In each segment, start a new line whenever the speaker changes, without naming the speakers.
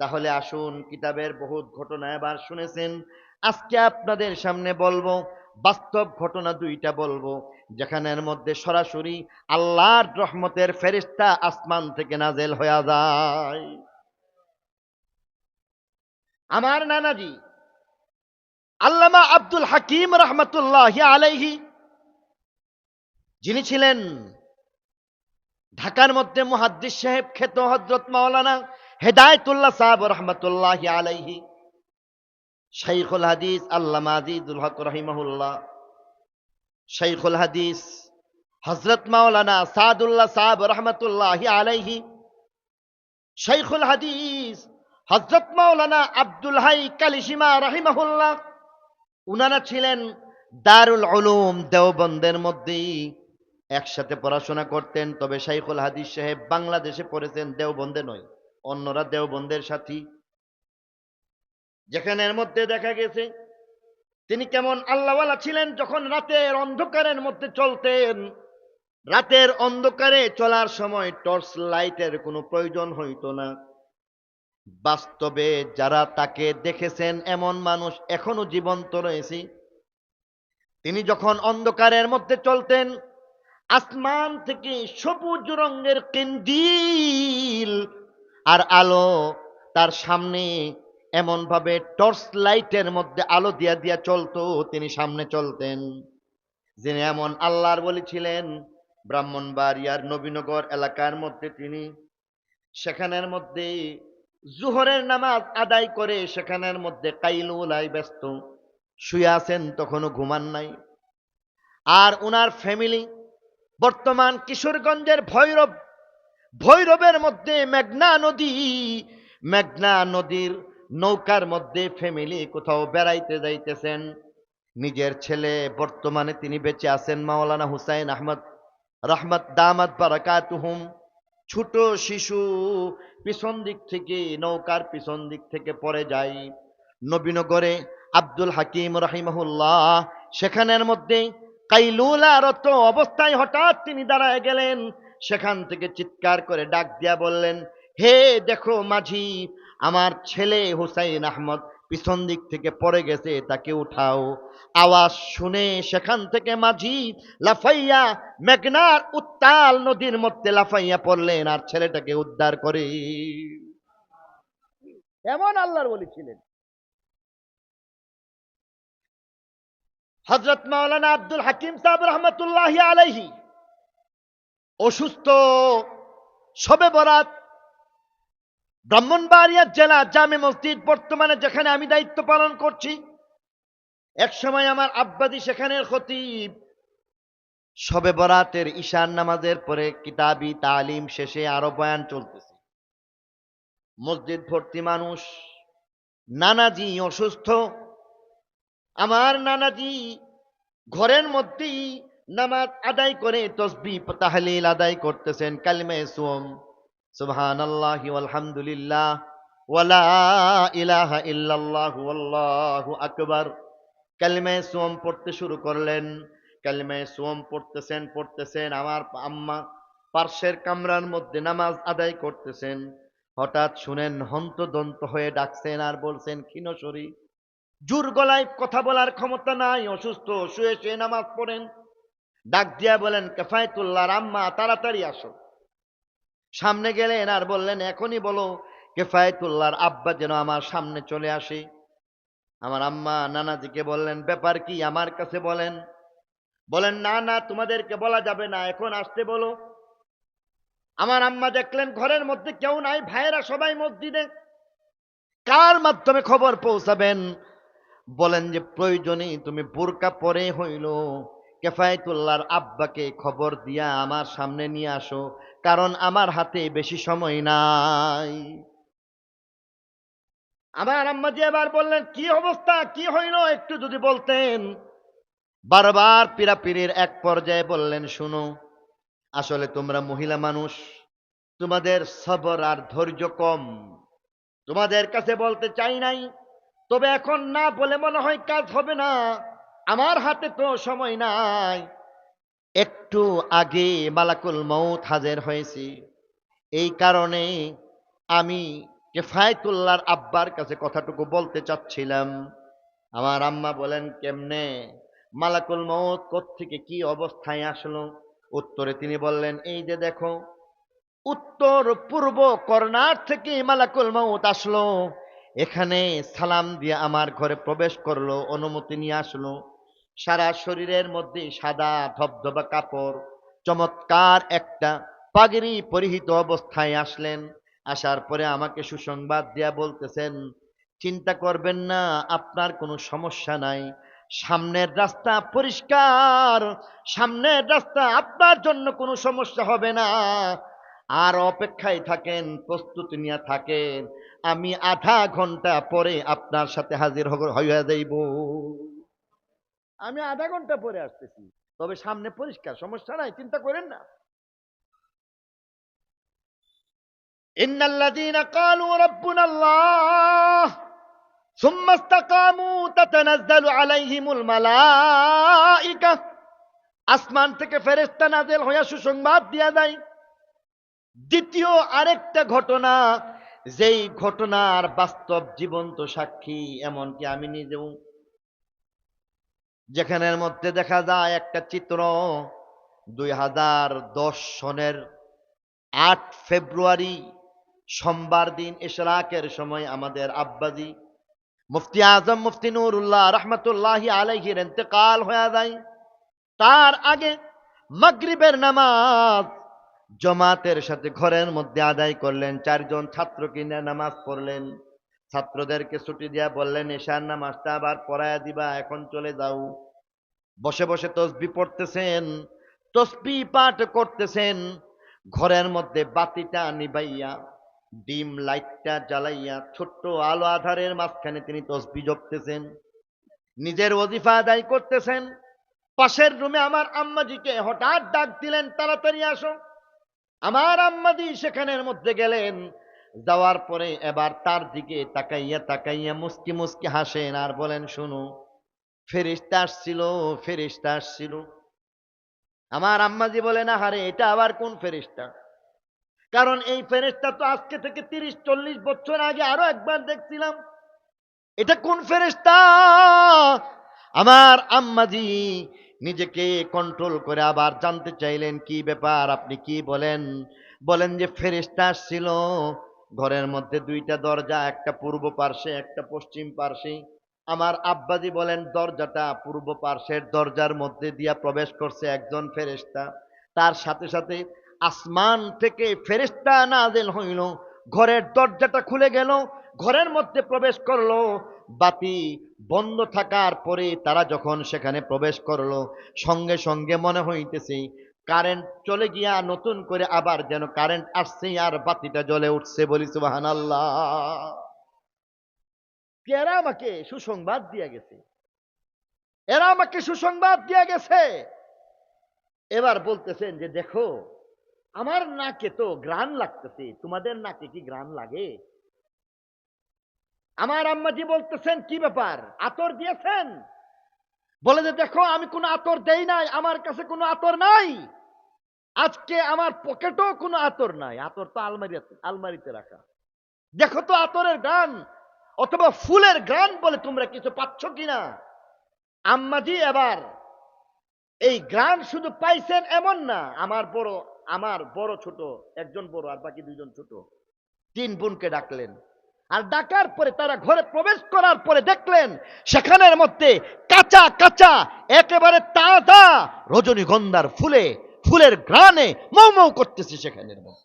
তাহলে আসুন কিতাবের বহুত ঘটনা এবার শুনেছেন। আজকে আপনাদের সামনে বলব, বাস্তব ঘটনা দুইটা বলব। যেখানের মধ্যে সরাসরি আল্লাহর রহমতের ফেরিস্তা আসমান থেকে নাজেল হয়ে যায়। আমার নানাজি আল্লামা আব্দুল হাকিম রহমতুল্লাহ আলাইহি, যিনি ছিলেন ঢাকার মধ্যে মুহাদ্দিস সাহেব, খেত হজরত মাওলানা হেদায়তুল্লাহ সাহেব রহমতুল্লাহ আলাইহি। শাইখুল হাদিস আল্লামা আজিজুল হক রহিমাহুল্লাহ। শাইখুল হাদিস হজরত মাওলানা সাদুল্লাহ সাহেব রহমতুল্লাহ আলাইহি। শাইখুল হাদিস হজরত মাওলানা আব্দুল হাই কালিসিমা রহিমাহুল্লাহ। উনারা ছিলেন দারুল উলুম দেওবন্দের মধ্যেই। একসাথে পড়াশোনা করতেন, তবে শাইখুল হাদিস সাহেব বাংলাদেশে পড়েছেন, দেওবন্দে নয়। অন্যরা দেওবন্দের সাথী। যেখানের মধ্যে দেখা গেছে, তিনি কেমন আল্লাহওয়ালা ছিলেন যখন রাতের অন্ধকারের মধ্যে চলতেন। রাতের অন্ধকারে চলার সময় টর্চ লাইটের কোনো প্রয়োজন হইতো না। বাস্তবে যারা তাকে দেখেছেন, এমন মানুষ এখনও জীবন্ত রয়েছে। তিনি যখন অন্ধকারের মধ্যে চলতেন, আসমান থেকে সবুজ রঙের কেন্দিল আর আলো তার সামনে এমন ভাবে টর্চ লাইটের মধ্যে আলো দিয়া দিয়া চলতো, তিনি সামনে চলতেন। যিনি এমন আল্লাহর বলেছিলেন ব্রাহ্মণবাড়িয়ার নবীনগর এলাকার মধ্যে তিনি। সেখানের মধ্যে জুহরের নামাজ আদায় করে সেখানের মধ্যে কাইলুলাই ব্যস্ত। শুয়ে আছেন, তখনও ঘুমান নাই। আর উনার ফ্যামিলি বর্তমান কিশোরগঞ্জের ভৈরব ভৈরবের মধ্যে মেঘনা নদী। মেঘনা নদীর নৌকার মধ্যে ফ্যামিলি কোথাও বেড়াইতে যাইতেছেন। নিজের ছেলে বর্তমানে তিনি বেঁচে আছেন মাওলানা হুসাইন আহমদ। রহমত দামাত বারাকাতুহুম। ছোট শিশু পিছন দিক থেকে, নৌকার পিছন দিক থেকে পড়ে যায়। নবীনগরে আব্দুল হাকিম রহিমহুল্লাহ, সেখানের মধ্যে কাইলুলারত অবস্থায় হঠাৎ তিনি দাঁড়ায় গেলেন। সেখান থেকে চিৎকার করে ডাক দিয়া বললেন, হে, দেখো মাঝি, আমার ছেলে হুসাইন আহমদ পিছন দিক থেকে পড়ে গেছে, তাকে উঠাও। আওয়াজ শুনে সেখান থেকে মাঝি লাফাইয়া মেঘনার উত্তাল নদীর মধ্যে লাফাইয়া পড়লেন আর ছেলেটাকে উদ্ধার করে। এমন আল্লাহর বলেছিলেন হজরত মাওলানা আব্দুল হাকিম সাহেব রহমতুল্লাহ আলাইহি অসুস্থ সবে বরাত। ব্রাহ্মণবাড়িয়া জেলা জামে মসজিদ বর্তমানে যেখানে আমি দায়িত্ব পালন করছি, এক সময় আমার আব্বাদি সেখানের খতিব। সবে বরাতের ঈশান নামাজের পরে কিতাবি তালিম শেষে আরও বয়ান চলতেছে। মসজিদ ভর্তি মানুষ, নানাজি অসুস্থ। আমার নানাজি ঘরের মধ্যেই নামাজ আদায় করে তসবি তাহলিল আদায় করতেছেন, কালিমে সোম। সুবহান আল্লাহ আলহামদুলিল্লাহ সোম পড়তে শুরু করলেন। সোম পড়তেছেন পড়তেছেন, আমার আম্মা পার্শ্বের কামরার মধ্যে নামাজ আদায় করতেছেন। হঠাৎ শুনেন হন্তদন্ত হয়ে ডাকছেন আর বলছেন ক্ষীণশরী জোর গলায় কথা বলার ক্ষমতা নাই, অসুস্থ, শুয়ে শুয়ে নামাজ পড়েন। ডাক দিয়া বলেন, কেফায়তুল্লাহ আম্মা তাড়াতাড়ি আসো। সামনে গেলেন আর বললেন, এখনই বলো, কেফায়তুল্লাহর আব্বা যেন আমার সামনে চলে আসে। আমার আম্মা নানাজিকে বললেন, ব্যাপার কি আমার কাছে বলেন? বলেন, না না, তোমাদেরকে বলা যাবে না, এখন আসতে বলো। আমার আম্মা দেখলেন, ঘরের মধ্যে কেউ নাই, ভাইয়েরা সবাই মসজিদে। কার মাধ্যমে খবর পৌঁছাবেন? বলেন যে প্রয়োজনে তুমি বোরকা পরে হইল। কেফায়তুল্লাহর আব্বাকে খবর দিয়া আমার সামনে নিয়ে আসো, কারণ আমার হাতে বেশি সময় নাই। আমার আম্মাজি এবার বললেন, কি অবস্থা? কি হইল? একটু যদি বলতেন। বারবার পিরাপিরির এক পর্যায়ে বললেন, শুনো, আসলে তোমরা মহিলা মানুষ, তোমাদের সবর আর ধৈর্য কম। তোমাদের কাছে বলতে চাই নাই, তবে এখন না বলে মনে হয় কাজ হবে না। আমার হাতে তো সময় নাই। একটু আগে মালাকুল মৌত হাজির হয়েছি। এই কারণে আমি কেফায়তুল্লাহর আব্বার কাছে কথাটুকু বলতে চাচ্ছিলাম। আমার আম্মা বলেন, কেমনে? মালাকুল মৌত কোত্থেকে কি অবস্থায় আসলো? উত্তরে তিনি বললেন, এই যে দেখো, উত্তর পূর্ব কর্নার থেকে মালাকুল মৌত আসলো। এখানে সালাম দিয়ে আমার ঘরে প্রবেশ করল, অনুমতি নিয়ে আসলো। সারা শরীরের মধ্যে সাদা ধবধবা কাপড়, চমৎকার একটা পাগড়ি পরিহিত অবস্থায় আসলেন। আসার পরে আমাকে সুসংবাদ দিয়া বলতেছেন, চিন্তা করবেন না, আপনার কোনো সমস্যা নাই। সামনের রাস্তা পরিষ্কার, সামনের রাস্তা আপনার জন্য কোনো সমস্যা হবে না। আর অপেক্ষায় থাকেন, প্রস্তুতি নিয়ে থাকেন। আমি আধা ঘণ্টা পরে আপনার সাথে হাজির হইয়া যাইব। আমি আধা ঘন্টা পরে আসতেছি তবে সামনে পরিষ্কার সমস্যা নাই চিন্তা করেন না إن الذين قالوا ربنا الله ثم استقاموا تتنزل عليهم الملائكة আসমান থেকে ফেরেস্তা নাজেল হইয়া সুসংবাদ দিয়া যায় দ্বিতীয় আরেকটা ঘটনা যেই ঘটনার বাস্তব জীবন্ত সাক্ষী এমনকি আমি নিজেও যেখানের মধ্যে দেখা যায় একটা চিত্র, দুই হাজার দশ সনের আট ফেব্রুয়ারি সোমবার দিন ইশরাকের সময় আমাদের আব্বাজি মুফতি আজম মুফতি নুরুল্লাহ রহমতুল্লাহ আলাইহির ইন্তেকাল হয়ে যায়। তার আগে মাগরিবের নামাজ জমাতের সাথে ঘরের মধ্যে আদায় করলেন, চারজন ছাত্র কিনে নামাজ পড়লেন। ছাত্রদেরকে ছুটি দিয়া বললেন, এশার নামাজটা আবার পড়ায়া দিবা, এখন চলে যাও। বসে বসে তসবি পড়তেছেন, তসবি পাঠ করতেছেন, ঘরের মধ্যে বাতিটা নিবাইয়া ডিম লাইটটা জ্বালাইয়া, ছোট্ট আলো আধারের মাঝখানে তিনি তসবি জপতেছেন, নিজের ওজিফা আদায় করতেছেন, পাশের রুমে আমার আম্মাজিকে হঠাৎ ডাক দিলেন, তাড়াতাড়ি আসো। আমার আম্মাজি সেখানের মধ্যে গেলেন যাওয়ার পরে এবার তার দিকে তাকাইয়া তাকাইয়া মুস্কি মুস্কি হাসেন আর বলেন, শুনো ফেরিস্তা আসছিল ফেরিস্তা আসছিল। আমার আম্মাজি বলেন, আহারে, এটা আবার কোন ফেরিস্তা কারণ এই ফেরেস্তা তো আজকে থেকে তিরিশ, চল্লিশ বছর আগে আরও একবার দেখছিলাম। এটা কোন ফেরেস্তা আমার আম্মাজি নিজেকে কন্ট্রোল করে আবার জানতে চাইলেন, কি ব্যাপার? আপনি কি বলেন? বলেন যে ফেরেস্তা আসছিল ঘরের মধ্যে দুইটা দরজা, একটা পূর্ব পার্শ্বে, একটা পশ্চিম পার্শ্বে। আমার আব্বাজি বলেন, দরজাটা পূর্ব পার্শ্বের দরজার মধ্যে দিয়া প্রবেশ করছে একজন ফেরেস্তা তার সাথে সাথে আসমান থেকে ফেরেস্তা নাজেল হইল। ঘরের দরজাটা খুলে গেল, ঘরের মধ্যে প্রবেশ করল। বাতি বন্ধ থাকার পরে তারা যখন সেখানে প্রবেশ করল, সঙ্গে সঙ্গে মনে হইতেছে কারেন্ট চলে গিয়া নতুন করে আবার যেন কারেন্ট আসছে আর বাতিটা জ্বলে উঠছে বলি সুবাহান আল্লাহ এরা আমাকে সুসংবাদ দিয়া গেছে। এরা আমাকে সুসংবাদ দিয়া গেছে। এবার বলতেছেন যে, দেখো, আমার নাকে তো গ্রান লাগতেছে। তোমাদের নাকে কি গ্রান লাগে? আমার আম্মাজি বলতেছেন, কি ব্যাপার? আতর দিয়েছেন? বলে যে, দেখো, আমি কোনো আতর দেই নাই। আমার কাছে কোনো আতর নাই। আজকে আমার পকেটেও কোনো আতর নাই। আতর তো আলমারি আলমারিতে রাখা। দেখো তো আতরের গান, অথবা ফুলের গান বলে তোমরা কিছু পাচ্ছ কিনা? আম্মাজি, এবার এই গ্রান শুধু পাইছেন এমন না, আমার বড় আমার বড় ছোট, একজন বড় আর বাকি দুইজন ছোট। তিন বোনকে ডাকলেন। আর ডাকার পরে তারা ঘরে প্রবেশ করার পরে দেখলেন, সেখানের মধ্যে কাঁচা কাঁচা, একেবারে তাজা রজনীগন্ধার ফুলে ফুলের ঘ্রাণে মৌ মৌ করতেছে সেখানের মধ্যে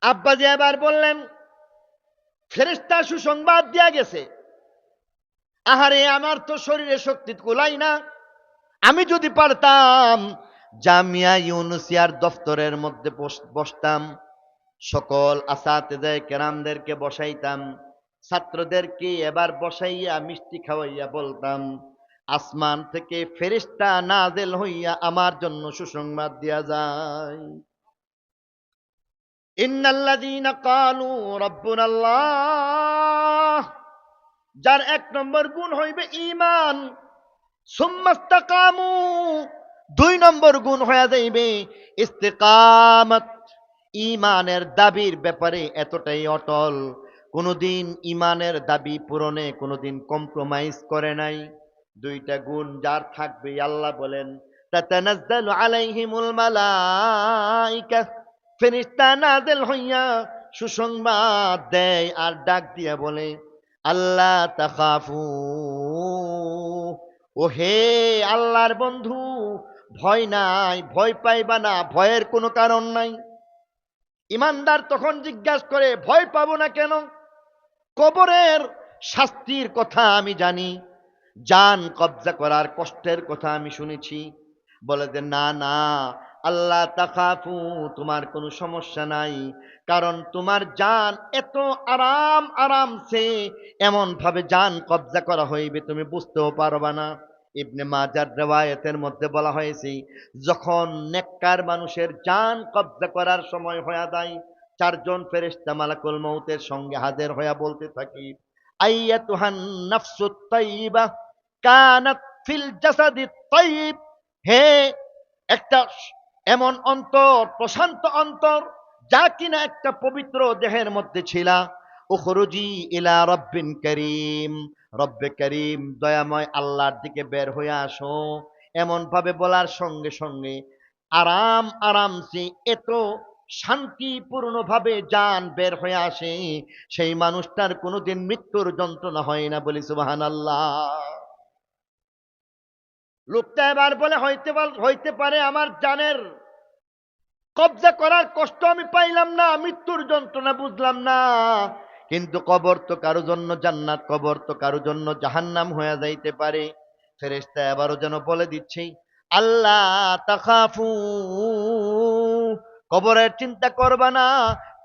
আব্বাজি এবার বললেন ফেরেস্তা সুসংবাদ দিয়া গেছে। আহারে, আমার তো শরীরে শক্তি কুলাই না। আমি যদি পারতাম, জামিয়া ইউনুসিয়ার দফতরের মধ্যে বস- বসতাম, সকল আসাতেদায় কেরামদেরকে বসাইতাম ছাত্রদেরকে এবার বসাইয়া মিষ্টি খাওয়াইয়া বলতাম, আসমান থেকে ফেরিস্তা নাজেল হইয়া আমার জন্য সুসংবাদ দিয়া যায়। ইন্নাল্লাযীনা রাব্বুনাল্লাহ, যার এক নম্বর গুণ হইবে ঈমান। সুম্মাস্তাকামু দুই নম্বর গুণ হয়ে যাইবে ইস্তেকামত। ইমানের দাবির ব্যাপারে এতটাই অটল। কোনোদিন ইমানের দাবি পূরণে, কোনোদিন কম্প্রোমাইজ করে নাই। দুইটা গুণ যার থাকবে, আল্লাহ বলেন, তাতানাজ্জালু আলাইহিমুল মালাইকা ফেরেশতা নাযিল হইয়া সুসংবাদ দেয় আর ডাক দিয়া বলে, আল্লাহ তাখাফু, ও হে আল্লাহর বন্ধু, ভয় নাই, ভয় পাইবা না, ভয়ের কোনো কারণ নাই। ইমানদার তখন জিজ্ঞাসা করে, ভয় পাবো না কেন? কবরের শাস্তির কথা আমি জানি। জান কবজা করার কষ্টের কথা আমি শুনেছি। বলে যে, না না, আল্লাহ তাকাফু তোমার কোনো সমস্যা নাই। কারণ তোমার জান এত আরাম আরামসে এমন ভাবে জান কবজা করা হইবে, তুমি বুঝতেও পারবা না। ইবনে মাজার রেওয়ায়তের মধ্যে বলা হয়েছে, যখন নেককার মানুষের জান কবজা করার সময় হয়ে যায় চারজন ফেরেশতা মালাকুল মৌতের সঙ্গে হাজির হইয়া বলতে থাকি তাইয়্যিবা কানাত ফিল জাসাদি তাইয়্যিব হে, একটা এমন অন্তর, প্রশান্ত অন্তর, যা কিনা একটা পবিত্র দেহের মধ্যে ছিলা। উখরুজি ইলা রব্বিন করিম, রব্বে করিম, দয়াময় আল্লাহর দিকে বের হয়ে আসো। এমন ভাবে বলার সঙ্গে সঙ্গে আরাম আরামসে এত শান্তিপূর্ণ ভাবে যান বের হয়ে আসে, সেই মানুষটার কোনোদিন মৃত্যুর যন্ত্রণা হয় না বলি সুবাহান আল্লাহ লোকটা এবার বলে, হইতে হইতে পারে আমার জানের কবজা করার কষ্ট আমি পাইলাম না, মৃত্যুর যন্ত্রণা বুঝলাম না। কিন্তু কবর তো কারও জন্য জান্নাত, কবর তো কারও জন্য জাহান্নাম হয়ে যাইতে পারে। ফেরেশতা এবারও যেন বলে দিচ্ছি আল্লাহ তাখাফু কবরের চিন্তা করবা না,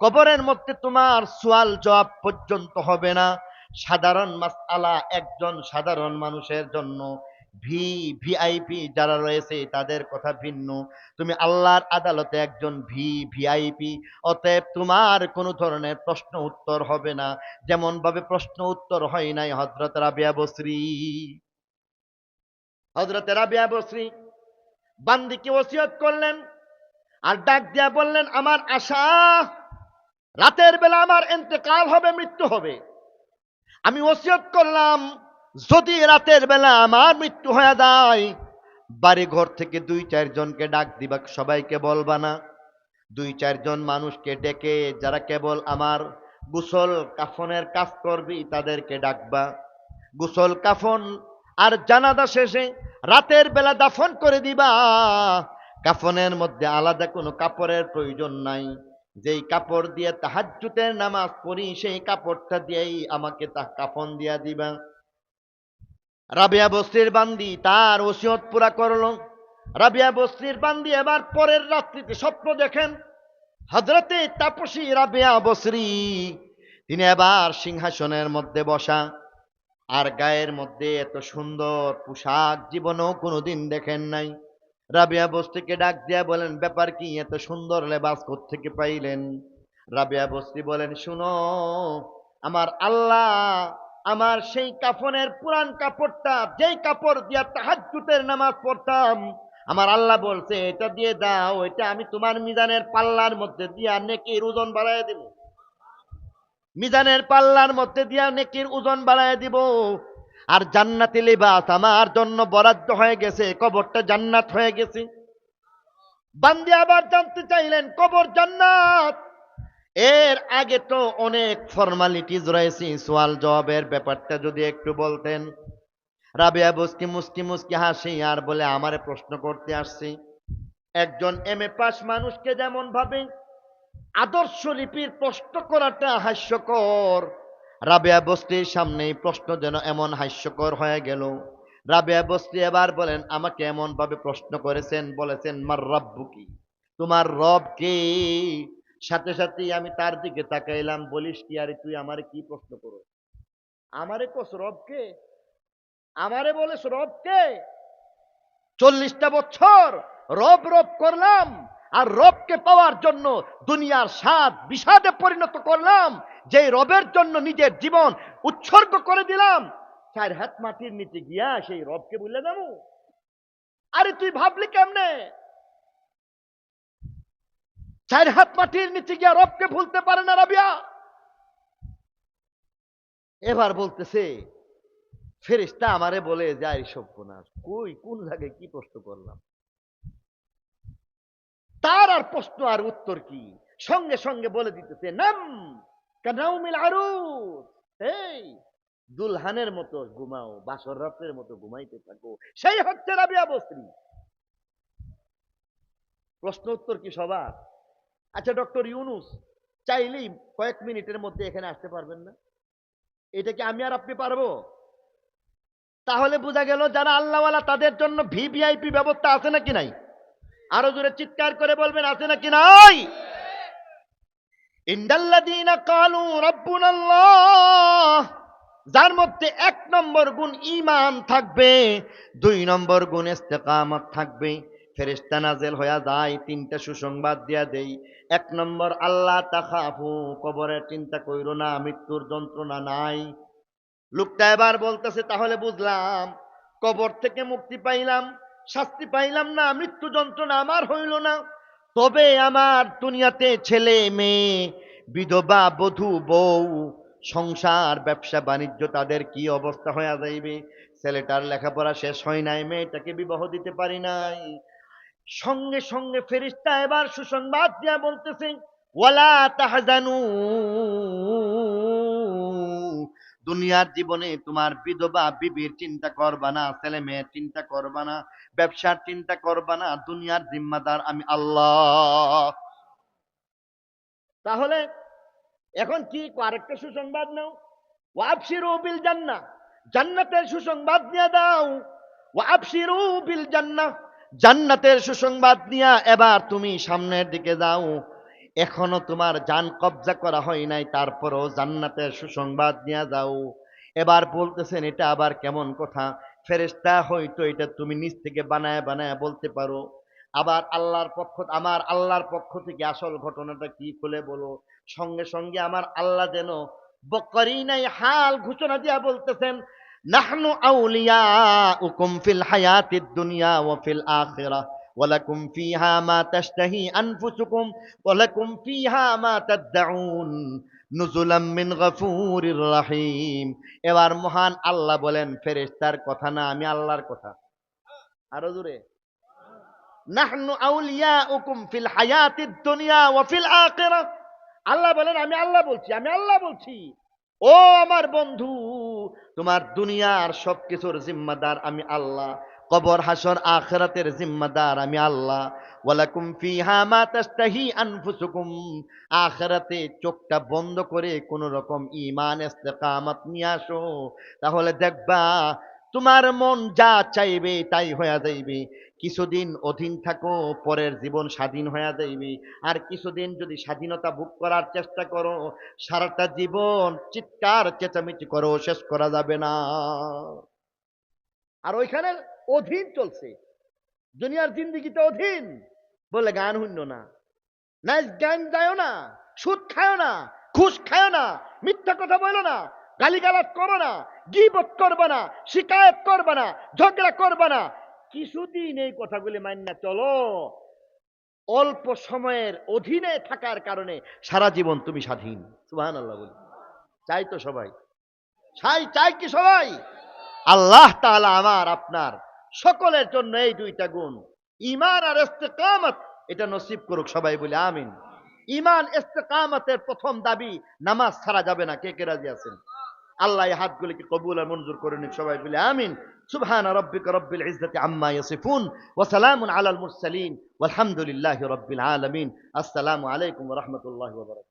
কবরের মধ্যে তোমার সোয়াল জবাব পর্যন্ত হবে না। সাধারণ মাসআলা একজন সাধারণ মানুষের জন্য ভি, ভিআইপি যারা রয়েছে তাদের কথা ভিন্ন। তুমি আল্লাহর আদালতে একজন ভি, ভিআইপি, অতএব তোমার কোনো ধরনের প্রশ্ন উত্তর হবে না। যেমন ভাবে প্রশ্ন উত্তর হয় নাই হজরত রাবিয়া বসরি। হজরত রাবিয়া বসরি বান্দিকে ওসিয়ত করলেন আর ডাক দিয়া বললেন, আমার আশা, রাতের বেলা আমার এতেকাল হবে, মৃত্যু হবে। আমি ওসিয়ত করলাম, যদি রাতের বেলা আমার মৃত্যু হয়ে যায় বাড়ি ঘর থেকে দুই চারজনকে ডাক দিবা, সবাইকে বলবা না। দুই চারজন মানুষকে ডেকে, যারা কেবল আমার গোসল কাফনের কাজ করবি, তাদেরকে ডাকবা। গোসল কাফন আর জানাদা শেষে রাতের বেলা দাফন করে দিবা। কাফনের মধ্যে আলাদা কোনো কাপড়ের প্রয়োজন নাই। যেই কাপড় দিয়ে তাহাজ্জুতের নামাজ পড়ি, সেই কাপড়টা দিয়েই আমাকে তা কাফন দিয়া দিবা। রাবিয়া বস্তির বান্দি তার ওসিয়ত পুরা করল। রাবিয়া বস্তির বান্দি এবার পরের রাত্রিতে স্বপ্ন দেখেন। হজরতে তাপসী রাবিয়া বসরি তিনি এবার সিংহাসনের মধ্যে বসা। আর গায়ের মধ্যে এত সুন্দর পোশাক জীবনেও কোনোদিন দেখেন নাই। রাবিয়া বস্তিকে ডাক দিয়া বলেন, ব্যাপার কি? এত সুন্দর লেবাস থেকে পাইলেন? রাবিয়া বস্তি বলেন, শুনো, আমার আল্লাহ আমার সেই কাফনের পুরান কাপড়টা, যেই কাপড় দিয়া তাহাজ্জুতের নামাজ পড়তাম, আমার আল্লাহ বলছে, এটা দিয়ে দাও, এটা আমি তোমার মিজানের পাল্লার মধ্যে দিয়া নেকির ওজন বাড়ায় দেব। মিজানের পাল্লার মধ্যে দিয়া নেকির ওজন বাড়ায় দিব। আর জান্নাতি লিবাস আমার জন্য বরাদ্দ হয়ে গেছে, কবরটা জান্নাত হয়ে গেছে। বান্দি আবার জানতে চাইলেন, কবর জান্নাত? এর আগে তো অনেক ফর্মালিটিস রয়েছে সোয়াল জবাবের ব্যাপারটা যদি একটু বলতেন। রাবিয়া বসকি মুসকি মুসকি হাসি, আর বলে আমারে প্রশ্ন করতে আসছি। একজন এম এ পাস মানুষকে যেমন ভাবে আদর্শ লিপির প্রশ্ন করাটা হাস্যকর রাবেয়া বস্তির সামনে প্রশ্ন যেন এমন হাস্যকর হয়ে গেল। রাবেয়া বস্তি এবার বলেন, আমাকে এমন ভাবে প্রশ্ন করেছেন, বলেছেন, মার রব্বু কি? তোমার রব কে? সাথে সাথে আমি তার দিকে তাকাইলাম, বলিস কি, আরে তুই আমারে কি প্রশ্ন করো আমারে কোস, রব কে? আমারে বলিস, রব কে? চল্লিশটা বছর রব রব করলাম আর রবকে পাওয়ার জন্য দুনিয়ার স্বাদ বিষাদে পরিণত করলাম যে রবের জন্য নিজের জীবন উৎসর্গ করে দিলাম, চার হাত মাটির নিচে গিয়া সেই রবকে বলে দেবো আরে তুই ভাবলি কেমনে? চার হাত মাটির নিচে গিয়া রবকে ভুলতে পারে না রাবিয়া। এবার বলতেছে ফেরিস্তা আমারে বলে যায় সব্যনাশ কই, কোন জায়গায় কি প্রশ্ন করলাম? তার আর প্রশ্ন আর উত্তর কি? সঙ্গে সঙ্গে বলে দিতেছে, নাম কানাউমিল আরুস এই, দুলহানের মতো ঘুমাও, বাসর রাত্রের মতো ঘুমাইতে থাকো। সেই হচ্ছে রাবিয়া বস্ত্রী প্রশ্ন উত্তর কি সবার? আচ্ছা ডক্টর ইউনুস, চাইলেই কয়েক মিনিটের মধ্যে এখানে আসতে পারবেন না। এটা কি আমি আর আপনি পারব? তাহলে বোঝা গেল যারা আল্লাহওয়ালা তাদের জন্য ভিভিআইপি ব্যবস্থা আছে নাকি নাই? আরও জোরে চিৎকার করে বলবেন, আছে নাকি নাই? যার মধ্যে এক নম্বর গুণ ইমান থাকবে, দুই নম্বর গুণ ইস্তেকামত থাকবে। ফেরেশতা নাজেল হইয়া যায়, তিনটা সুসংবাদ দিয়া দেই। এক নম্বর আল্লাহ তাখাফু, কবরের চিন্তা কইরো না, মৃত্যুর যন্ত্রণা নাই। লোকটা এবার বলতেছে, তাহলে বুঝলাম, কবর থেকে মুক্তি পাইলাম শাস্তি পাইলাম না, মৃত্যু যন্ত্রণা আমার হইল না। তবে আমার দুনিয়াতে ছেলে, মেয়ে, বিধবা, বধূ, বউ, সংসার, ব্যবসা, বাণিজ্য, তাদের কি অবস্থা হয়ে যাইবে? ছেলেটার লেখাপড়া শেষ হয় নাই, মেয়েটাকে বিবাহ দিতে পারি নাই। সঙ্গে সঙ্গে ফেরিস্তা এবার সুসংবাদ দিয়া বলতেছে, ওয়ালা তাহজানু। দুনিয়ার জীবনে তোমার বিধবা বিবির চিন্তা করবা না, ছেলে মেয়ের চিন্তা করবা না, ব্যবসার চিন্তা করবা না, দুনিয়ার জিম্মাদার আমি আল্লাহ। তাহলে এখন কি, আরেকটা সুসংবাদ নাও। ওয়াবশিরু বিল জান্নাহ জান্নাতের সুসংবাদ নিয়ে দাও। ওয়াবশিরু বিল জান্নাহ জান্নাতের সুসংবাদ নিয়ে এবার তুমি সামনের দিকে যাও। এখনও তোমার জান কবজা করা হয় নাই, তারপরও জান্নাতের সুসংবাদ নিয়ে যাও। এবার বলতেছেন, এটা আবার কেমন কথা? ফেরেস্তা হয়তো এটা তুমি নিজ থেকে বানায় বানায় বলতে পারো। আবার আল্লাহর পক্ষ, আমার আল্লাহর পক্ষ থেকে আসল ঘটনাটা কি খুলে বলো। সঙ্গে সঙ্গে আমার আল্লাহ যেন বকরি নাই হাল ঘোষণা দিয়া বলতেছেন, নাহনু আউলিয়া উকুম ফিল হায়াতিদ দুনিয়া ওয়া ফিল আখিরাহ ওয়ালাকুম ফিহা মা তাশতাহি আনফুসুকুম ওয়ালাকুম ফিহা মা তাদদাউন নুজুলাম এবার মহান আল্লাহ বলেন, ফেরেশতার কথা না, আমি আল্লাহর কথা। আরও দূরে ফিল আল্লাহ বলেন, আমি আল্লাহ বলছি, আমি আল্লাহ বলছি। ও আমার বন্ধু, তোমার দুনিয়ার সবকিছুর জিম্মাদার আমি আল্লাহ। কবর হাসর আখরাতের জিম্মাদার আমি আল্লাহ। ওয়ালাকুম ফিহা মা তাস্তাহি আনফুসুকুম। আখরাতে চোখটা বন্ধ করে কোন রকম ঈমান, ইস্তেকামত নিয়ে আসো। তাহলে দেখবা, তোমার মন যা চাইবে তাই হয়ে যাইবে। কিছুদিন অধীন থাকো, পরের জীবন স্বাধীন হয়ে যাইবে। আর কিছুদিন যদি স্বাধীনতা ভোগ করার চেষ্টা করো, সারাটা জীবন চিৎকার, চেঁচামেচি করো, শেষ করা যাবে না। আর ওইখানে অধীন চলছে। দুনিয়ার জিন্দিগিতে অধীন বলে গান হইন্য না। নাইস গান যায়ও না সুদ খায় না, ঘুষ খায় না, মিথ্যা কথা বলো না, গালিগালাজ করো না, গিবত করবে না, শিকায়ত করবে না, ঝগড়া করবে না। কিছুদিন এই কথাগুলি মান্য চলো। অল্প সময়ের অধীনে থাকার কারণে সারা জীবন তুমি স্বাধীন। সুহান আল্লাহ বলি। চাই তো সবাই। চাই চাই কি সবাই? আল্লাহ তাআলা আমার, আপনার সকলের জন্য এই দুইটা গুণ। ইমান আর ইস্তেকামত, এটা নসিব করুক সবাই বলে আমিন। ইমান ইস্তেকামতের প্রথম দাবি, নামাজ ছাড়া যাবে না। কে কে রাজি আছেন? আল্লাহ এই হাতগুলিকে কবুল আর মঞ্জুর করে নিক সবাই বলে আমিন। রব্বিকা রব্বিল ইজ্জাতি আম্মা ইয়াসিফুন ওয়া সালামুন আলাল মুরসালিন। ওয়ালহামদুলিল্লাহি রব্বিল আলামিন। আসসালামু আলাইকুম ওয়া রাহমাতুল্লাহি ওয়া বারাকাতুহু।